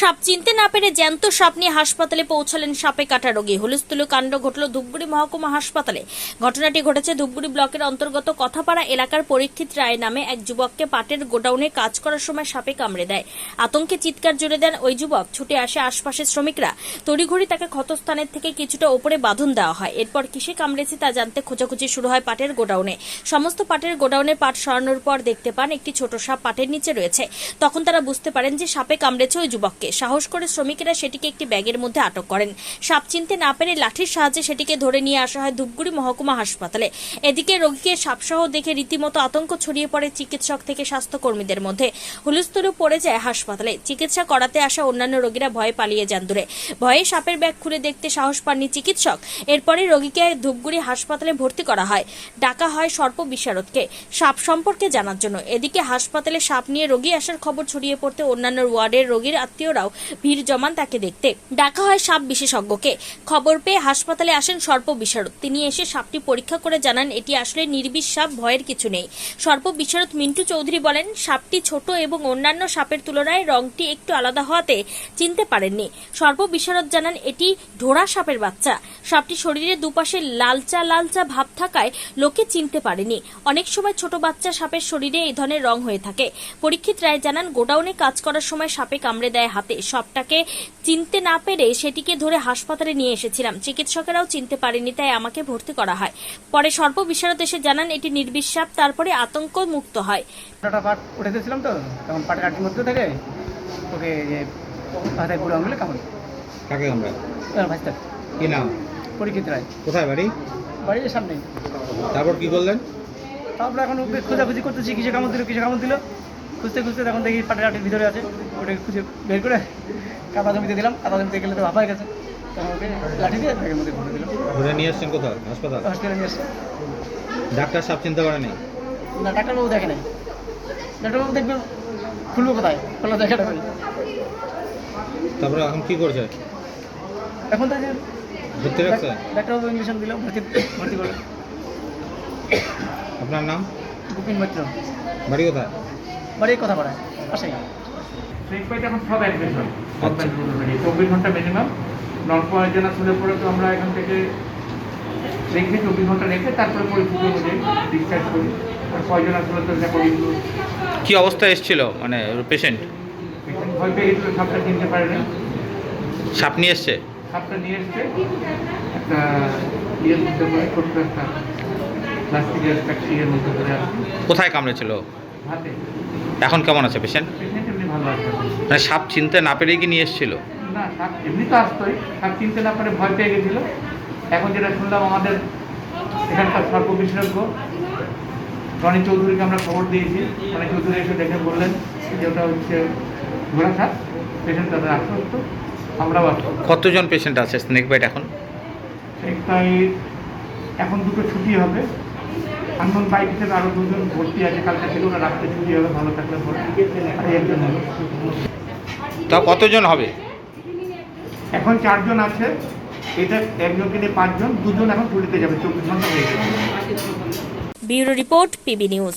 সাপ চিনতে না পেরে জ্যান্ত সাপ নিয়ে হাসপাতালে পৌঁছালেন সাপে কাটা রোগী। হুলস্থুলু কাণ্ড ঘটল ধূপগুড়ি মহকুমা হাসপাতালে। ঘটনাটি ঘটেছে ধূপগুড়ি ব্লকের অন্তর্গত কথাপাড়া এলাকার পরীক্ষিত রায় নামে এক যুবককে পাটের গোডাউনে কাজ করার সময় সাপে কামড়ে দেয়। আতঙ্কে চিৎকার জুড়ে দেন ওই যুবক। ছুটে আসে আশপাশের শ্রমিকরা। তড়িঘড়ি তাকে ক্ষতস্থানের থেকে কিছুটা ওপরে বাঁধন দেওয়া হয়। এরপর কিসে কামড়েছে তা জানতে খোঁজাখুঁজি শুরু হয় পাটের গোডাউনে। সমস্ত পাটের গোডাউনে পাট সরানোর পর দেখতে পান একটি ছোট সাপ পাটের নিচে রয়েছে। তখন তারা বুঝতে পারেন যে সাপে কামড়েছে ওই যুবককে। সাহস করে শ্রমিকেরা সেটিকে একটি ব্যাগের মধ্যে আটক করেন। সাপ চিনতে না পেরে লাঠির সাহায্যে সেটিকে ধরে নিয়ে আসা হয় ধূপগুড়ি মহকুমা হাসপাতালে। এদিকে রোগীকে সাপসহ দেখে রীতিমতো আতঙ্ক ছড়িয়ে পড়ে চিকিৎসক থেকে স্বাস্থ্যকর্মীদের মধ্যে। হুলস্থুলু পড়ে যায় হাসপাতালে। চিকিৎসা করাতে আসা অন্যান্য রোগীরা ভয়ে পালিয়ে যান দূরে। ভয়ে সাপের ব্যাগ খুলে দেখতে সাহস পাননি চিকিৎসক। এরপরে রোগীকে ধূপগুড়ি হাসপাতালে ভর্তি করা হয়। ডাকা হয় সর্প বিশারদকে। সাপ সম্পর্কে জানার জন্য। এদিকে হাসপাতালে সাপ নিয়ে রোগী আসার খবর ছড়িয়ে পড়তে অন্যান্য ওয়ার্ডের রোগীর আত্মীয়রাও ভিড় জমান তাকে দেখতে। ডাকা হয় সাপ বিশেষজ্ঞকে। খবর পেয়ে হাসপাতালে আসেন সর্প বিশারদ। তিনি এসে সাপটি পরীক্ষা করে জানান, এটি আসলে নির্বিষ সাপ, ভয়ের কিছু নেই। সর্প বিশারদ মিন্টু চৌধুরী বলেন, সাপটি ছোট এবং অন্যান্য সাপের তুলনায় রংটি একটু আলাদা হওয়াতে চিনতে পারেননি। সর্প বিশারদ জানান, এটি ঢোড়া সাপের বাচ্চা। সাপটি শরীরে দুপাশে লালচা লালচা ভাব থাকায় লোকে চিনতে পারেনি। অনেক সময় ছোট বাচ্চা সাপের শরীরে এই ধরনের রং হয়ে থাকে। পরীক্ষিত রায় জানান, গোডাউনে কাজ করার সময় সাপে কামড়ে দেয় হাতে সবটাকে চিনতে না পেরে সেটিকে ধরে হাসপাতালে নিয়ে এসেছিলাম। চিকিৎসকেরাও চিনতে পারেনি তাই আমাকে ভর্তি করা হয়। পরে সর্প বিশারদ এসে জানান এটি নির্বিষ সাপ তারপরে আতঙ্ক মুক্ত হয়। ওটা পাট উঠে তো তখন পাট কাটির মধ্যে থেকে। ওকে যে হাতে বুড়ো আঙুলে কামড়। কাকে আমরা ভাজতে কি নাম? পরীক্ষিত রায়। কোথায় বাড়ি? বাড়ির সামনেই। তারপর কি করলেন? তারপরে এখন খোঁজাখুঁজি করতেছি কিসে কামড় দিল কিসে কামড় দিল। খুঁজতে খুঁজতে তখন দেখি পাটের আটির ভিতরে আছে ওটাকে খুঁজে বের করে কাদা জমিতে দিলাম কাদা জমিতে গেলে তো হাফায় গেছে। তখন লাঠি দিয়ে ব্যাগের মধ্যে ভরে দিলাম। ধরে নিয়ে এসছেন কোথাও হাসপাতাল? হসপিটালে নিয়ে এসছে ডাক্তার সাপ চিনতে পারেনি না ডাক্তারবাবু দেখে নাই। ডাক্তারবাবু দেখবেন খুলবো কোথায়? খোলা তারপরে এখন কি করছে? এখন তো যে ভর্তি রাখছে? ডাক্তারবাবু ইঞ্জেকশন দিল ভর্তি ভর্তি করল। আপনার নাম? বুকিং মাত্র। বাড়ি কোথায়? বাড়ি কথা পাড়ায় পাইতে এখন সব অ্যাডমিশন আচ্ছা। চব্বিশ ঘণ্টা মিনিমাম নন পয়জনাস হলে পরে তো আমরা এখান থেকে রেখে চব্বিশ ঘণ্টা রেখে তারপরে পরিস্থিতি অনুযায়ী ডিসচার্জ করি। আর পয়জনাস হলে তো অ্যাকর্ডিং টু কি অবস্থায় এসেছিল? মানে পেশেন্ট পেশেন্ট ভয় পেয়ে গেছিল সাপটা চিনতে পারে না সাপ নিয়ে এসছে? সাপটা নিয়ে এসছে। একটা ছোট্ট একটা প্লাস্টিকের ইয়ের মধ্যে করে কোথায় কামড়েছিল? হাতে। এখন কেমন আছে পেশেন্ট এমনি ভালো আছে। মানে সাপ চিনতে না পেরেই কি নিয়ে এসেছিল? না সাপ এমনি তো আসতোই। সাপ চিনতে না পারে ভয় পেয়ে গেছিল। এখন যেটা শুনলাম আমাদের এখানকার সর্ব বিশেষজ্ঞ রনি চৌধুরীকে আমরা খবর দিয়েছি। রনি চৌধুরী এসে দেখে বললেন যে ওটা হচ্ছে ঘোড়া সাপ। পেশেন্ট তাদের আশ্বস্ত। আমরাও আশ্বস্ত। কতজন পেশেন্ট আছে? স্নেক বাইট এখন? তাই এখন দুটো ছুটি হবে। আন্দোলন বাইক হিসেবে আরও দুজন ভর্তি আছে কালকে থেকে ওরা রাত্রে ছুটি হবে ভালো থাকলে তা কতজন হবে? এখন চারজন আছে এটা একজনকে নিয়ে পাঁচজন দুজন এখন ছুটিতে যাবে চব্বিশ ঘণ্টা হয়ে গেছে। Bureau report PB news.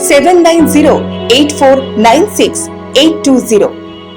seven nine zero eight four nine six eight two zero